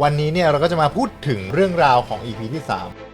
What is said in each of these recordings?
วันนี้เนี่ยเราก็จะมาพูดถึงเรื่องราวของ EP ที่ 3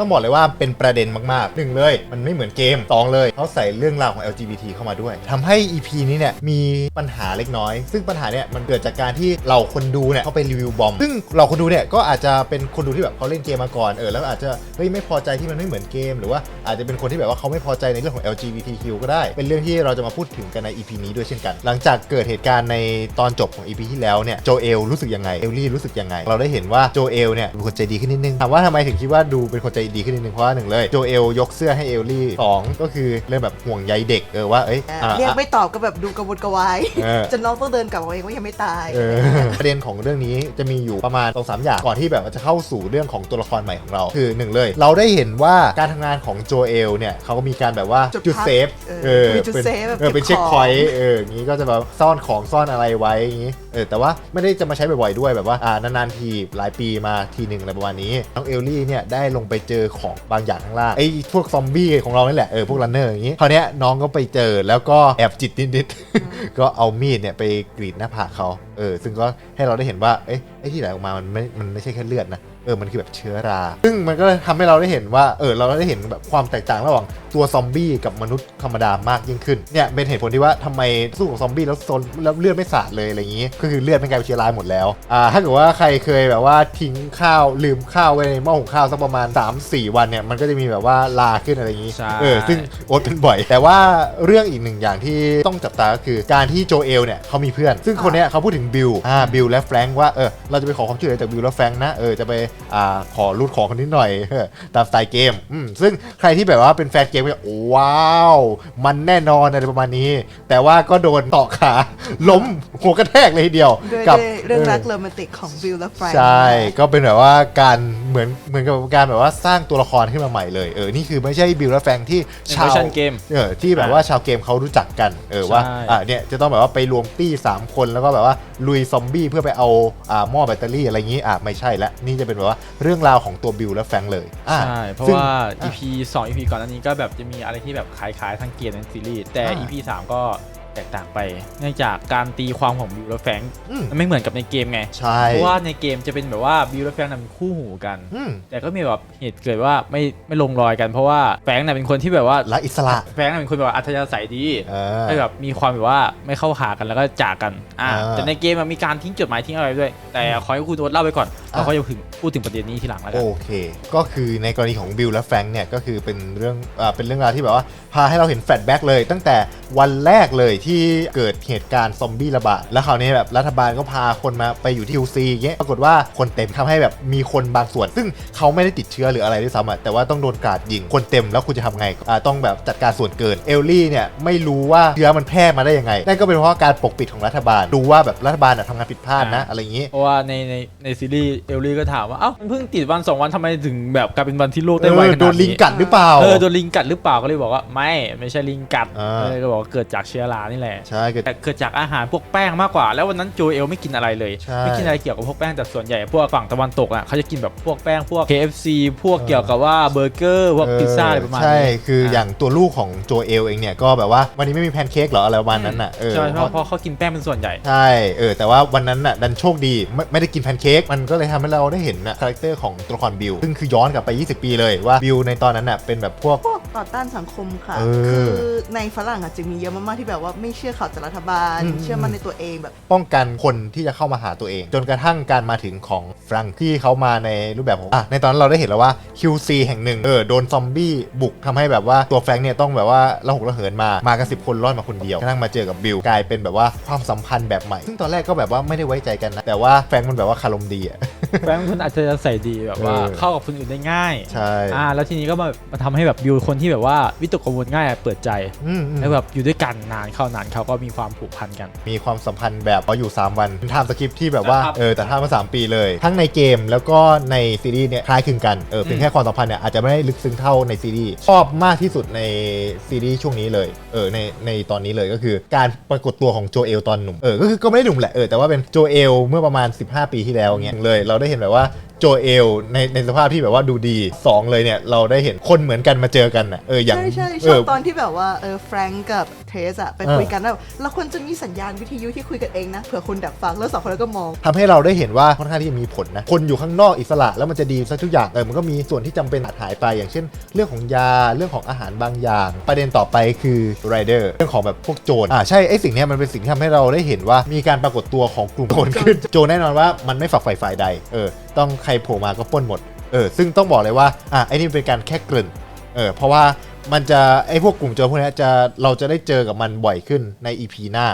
ต้องบอกเลยว่าเป็นประเด็นมากๆหนึ่งเลย มันไม่เหมือนเกมสองเลยเขาใส่เรื่องราวของ LGBT เข้ามาด้วยทำให้ EP นี้เนี่ยมีปัญหาเล็กน้อย ซึ่งปัญหาเนี่ยมันเกิดจากการที่เราคนดูเนี่ยเขาไปรีวิวบอม ซึ่งเราคนดูเนี่ยก็อาจจะเป็นคนดูที่แบบเขาเล่นเกมมาก่อนเออแล้วอาจจะเฮ้ยไม่พอใจที่มันไม่เหมือนเกม หรือว่าอาจจะเป็นคนที่แบบว่าเขาไม่พอใจในเรื่องของ LGBTQ ก็ได้ เป็นเรื่องที่เราจะมาพูดถึงกันใน EP นี้ด้วยเช่นกัน หลังจากเกิดเหตุการณ์ในตอนจบของ EP ที่แล้วเนี่ยโจเอลรู้สึกยังไงเอลลี่รู้สึกยังไง เราได้เห็นว่าโจเอลเนี่ยเป็นคนใจดีขึ้นนิดนึงถามว่าทำไมถึงคิดว่าดูเป็นคนใจดีขึ้นนิดนึงเพราะว่าหนึ่งเลยโจเอลยกเสื้อให้เอลลี่สองก็คือเรื่องแบบห่วงใยเด็กเออว่าเอ้ยอะ เรียกไม่ตอบก็แบบดูกระวนกระวายเออ จนน้องต้องเดินกลับมาเองว่ายังไม่ตาย เออ ประเด็นของเรื่องนี้จะมีอยู่ประมาณสองสามอย่างก่อนที่แบบว่าจะเข้าสู่เรื่องของตัวละครใหม่ของเรา คือหนึ่งเลย เราได้เห็นว่าการทำงานของโจเอลเนี่ยเขาก็มีการแบบว่าจุดจุดพักเซฟเออมีจุดเป็นเซฟแบบเออเป็นเก็เช็บคของ พอยต์เอออย่างนี้ก็จะแบบซ่อนของซ่อนอะไรไว้อย่างนี้เออแต่ว่าไม่ได้จะมาใช้บ่อยๆด้วยแบบว่าอ่านานๆทีหลายปีมาทีหนึ่งอะไรประมาณนี้น้องเอลลี่เนี่ยได้ลงไปเจอของบางอย่างข้างล่างไอ้พวกซอมบี้ของเรานี่แหละเออพวกรันเนอร์อย่างนี้คราวเนี้ยน้องก็ไปเจอแล้วก็แอบจิตนิดๆก็เอามีดเนี่ยไปกรีดหน้าผากเขาเออซึ่งก็ให้เราได้เห็นว่าเอ๊ะไอ้ที่ไหลออกมามันไม่มันไม่ใช่แค่เลือดนะ เออมันคือแบบเชื้อรา ซึ่งมันก็ทำให้เราได้เห็นว่าเออเราได้เห็นแบบความแตกต่างระหว่างตัวซอมบี้กับมนุษย์ธรรมดามากยิ่งขึ้นเนี่ยเป็นเหตุผลที่ว่าทำไมสู้กับซอมบี้แล้วซนแล้วเลือดไม่สาดเลยอะไรอย่างนี้ ก็คือเลือดไม่กลายเป็นเชื้อราหมดแล้วอ่าถ้าเกิดว่าใครเคยแบบว่าทิ้งข้าวลืมข้าวไว้ในหม้อหุงข้าวสักประมาณ 3-4 วันเนี่ยมันก็จะมีแบบว่าลาขึ้นอะไรอย่างนี้ใช่เออซึ่งโอ๊ตเป็นบ่อย แต่ว่าเรื่องอีกหนึ่งอย่างที่ต้องจับตาก็คือการที่โจเอลเนี่ยเขามีเพื่อน ซึ่งคนเนี้ยเขาพูดถึงบิลอ่าบิลและแฟรงค์ว่าเออเราจะไปขอความช่วยเหลือจากบิลและแฟรงค์นะเออจะไปอ่าขอรูดของคนนิดหน่อยเออตามสไตล์เกมอืมซึ่งใครที่แบบว่าเป็นแฟนเกมก็จะโอ้ว้าว มันแน่นอนอะไรประมาณนี้ แต่ว่าก็โดนต่อขา ล้มหัวกระแทกเลยทีเดียวด้วยกัด้วยเรื่องรักเออโรแมนติกของบิลและแฟรงค์ใช่ ก็เป็นแบบว่าการเหมือนเหมือนกับการแบบว่าสร้างตัวละครขึ้นมาใหม่เลยเออนี่คือไม่ใช่บิลและแฟรงค์ที่เป็นชาวเวอร์ชันเกมเออที่แบบว่าชาวเกมเขารู้จักกันเออว่าใช่อ่าเนี่ยจะต้องแบบว่าไปรวมตี้3คนแล้วก็แบบว่าลุยซอมบี้เพื่อไปเอาอ่าหม้อแบตเตอรี่อะไรอย่างงี้อ่าไม่ใช่ละนี่จะเป็นแบบว่าเรื่องราวของตัวบิลและแฟรงค์เลยอ่า ใช่ เพราะซึ่งว่าอะ EP 2 EP ก่อนหน้านี้ก็แบบจะมีอะไรที่แบบคล้ายๆทั้งเกมทั้งซีรีส์แต่ อ่า EP 3 ก็ แตกต่างไป เนื่องจากการตีความของบิวและแฟรงค์อืม มันไม่เหมือนกับในเกมไง ใช่ เพราะว่าในเกมจะเป็นแบบว่าบิวและแฟรงค์น่ะเป็นคู่หูกัน อืมแต่ก็มีแบบเหตุเกิดว่าไม่ไม่ลงรอยกันเพราะว่าแฟรงค์น่ะเป็นคนที่แบบว่าละอิสระแฟรงค์น่ะเป็นคนแบบว่าอัธยาศัยดีเออ ก็แบบมีความแบบว่าไม่เข้าหากันแล้วก็จากกันอ่าอ่าแต่ในเกมมันมีการทิ้งจดหมายทิ้งอะไรด้วย แต่ขอให้คุณโดนเล่าไปก่อนอะเราก็จะถึงพูดถึงประเด็นนี้ทีหลังแล้วกันโอเค ก็คือในกรณีของบิลและแฟรงค์เนี่ยก็คือเป็นเรื่องอ่าเป็นเรื่องราวที่แบบว่าพาให้เราเห็นแฟลชแบ็กเลย ตั้งแต่วันแรกเลยที่เกิดเหตุการณ์ซอมบี้ระบาดแล้วคราวนี้แบบรัฐบาลก็พาคนมาไปอยู่ที่ยูซีเงี้ยปรากฏว่าคนเต็มทำให้แบบมีคนบางส่วน ซึ่งเขาไม่ได้ติดเชื้อหรืออะไรด้วยซ้ำอะแต่ว่าต้องโดนกราดยิงคนเต็มแล้วคุณจะทำไงอ่าต้องแบบจัดการส่วนเกินเอลลี่เนี่ยไม่รู้ว่าเชื้อมันแพร่มาได้ยังไงนั่นก็เป็นเพราะการปกปิดของรัฐบาลดูว่าแบบรัฐบาลอะทำงานผิดพลาดนะอะไรอย่างงี้เพราะว่าในในในซีรีส์เอลลี่ก็ถามว่าเอ้ามันเพิ่งติดวันสองวันทำไมถึงแบบกลายเป็นวันที่โลกได้ไวขเออนาดนี้โดนลิงกัดหรือเปล่าเออโดนลิงกัดหรือเปล่าก็เลยบอกว่าไม่ไม่ใช่ลิงกัดอ่าเลยก็บอกว่าเกิดจากเชื้อรานี่แหละใช่เกิด แต่เกิดจากอาหารพวกแป้งมากกว่า แล้ววันนั้นโจเอลไม่กินอะไรเลย ใช่ไม่กินอะไรเกี่ยวกับพวกแป้งแต่ส่วนใหญ่พวกฝั่งตะวันตกอะเขาจะกินแบบพวกแป้งพวก KFC พวกเกี่ยวกับว่าเบอร์เกอร์พวกพิซซ่าอะไรประมาณใช่นี้คืออย่างตัวลูกของโจเอลเองเนี่ยก็แบบว่าวันนี้ไม่มีแพนเค้กเหรออะไรประมาณนั้นน่ะเออ ใช่เพเพราะราะเพราะเขากินแป้งเป็นส่วนใหญ่ ใช่ เออ แต่ว่าวันนั้นน่ะ ดันโชคดีไม่ไม่ได้กินแพนเค้ก มันก็เลยทำให้เราได้เห็นน่ะ คาแรคเตอร์ของตัวละครบิล ซึ่งคือย้อนกลับไป 20 ปีเลยว่าบิลในตอนนั้นน่ะ เป็นแบบพวก พวกต่อต้านสังคมค่ะ เออ คือในฝรั่งอาจจะมีเยอะมากๆที่แบบว่าไม่เชื่อข่าวจากรัฐบาล อืม เชื่อมั่นในตัวเองแบบ ป้องกันคนที่จะเข้ามาหาตัวเอง จนกระทั่งการมาถึงของฟรังก์ที่เขามาในรูปแบบของอะในตอนนั้นเราได้เห็นแล้วว่า QC แห่งหนึ่งเออโดนซอมบี้บุกทำให้แบบว่าตัวแฟรงค์เนี่ยต้องแบบว่าระหกระเหินมามากันสิบคนรอดมาคนเดียวกระทั่งมาเจอกับบิลกลายเป็นแบบว่าความสัมพันธ์แบบใหม่ ซึ่งตอนแรกก็แบบว่าไม่ได้ไว้ใจกันนะแต่ว่าแฟรงค์มันแบบว่าคารมดีอะ แป้งคุณอาจจะใส่ดีแบบว่าเออ เข้ากับคนอื่นได้ง่ายใช่อ่าแล้วทีนี้ก็มามาทำให้แบบบิวคนที่แบบว่าวิตกกังวลง่ายอะเปิดใจอืมอืมแล้วแบบอยู่ด้วยกันนานเข้านานเขาก็มีความผูกพันกัน มีความสัมพันธ์แบบพออยู่ 3 วันเป็นไทม์สคริปที่แบบว่าครับ เออแต่ถ้ามา 3 ปีเลย ทั้งในเกมแล้วก็ในซีรีส์เนี่ยคล้ายคลึงกันเออเพียงแค่ความสัมพันธ์เนี่ยอาจจะไม่ได้ลึกซึ้งเท่าในซีรีส์ชอบมากที่สุดในซีรีส์ช่วงนี้เลยเออในในตอนนี้เลยก็คือ การปรากฏตัวของโจเอลตอนหนุ่มเออก็คือก็ไม่ได้หนุ่มแหละเออแต่ว่าเป็นโจเอลเมื่อประมาณ 15 ปีที่แล้วเงี้ยเลยเราได้เห็นแบบว่า โจเอลในในสภาพที่แบบว่าดูดีสองเลยเนี่ย เราได้เห็นคนเหมือนกันมาเจอกันน่ะเอออย่างใช่ใช่ชเออบอ ตอนที่แบบว่าเออแฟรงก์กับเทสอะไปเออคุยกันแล้วแบบเราควรจะมีสัญญาณวิทยุที่คุยกันเองนะเผื่อคุณดักฟังแล้วสองคนแล้วก็มอง ทำให้เราได้เห็นว่าค่อนข้างที่จะมีผลนะ คนอยู่ข้างนอกอิสระแล้วมันจะดีซะทุกอย่างเออมันก็มีส่วนที่จำเป็นขาดหายไป อย่างเช่น เรื่องของยาเรื่องของอาหารบางอย่าง ประเด็นต่อไปคือไรเดอร์เรื่องของแบบพวกโจรอ่าใช่ไอ้สิ่งเนี้ยมันเป็นสิ่งที่ทำให้เราได้เห็นว่ามีการปรากฏตัวของกลุ่มโจรขึ้นโจรแน่นอนว่ามันไม่ฝักใฝ่ฝ่ายใดเออ ต้องใครโผล่มาก็ป้นหมด เออ ซึ่งต้องบอกเลยว่า อะไอ้นี่เป็นการแค่เกริ่น เออ เพราะว่ามันจะไอ้พวกกลุ่มโจรพวกนี้จะเราจะได้เจอกับมันบ่อยขึ้นใน EP หน้า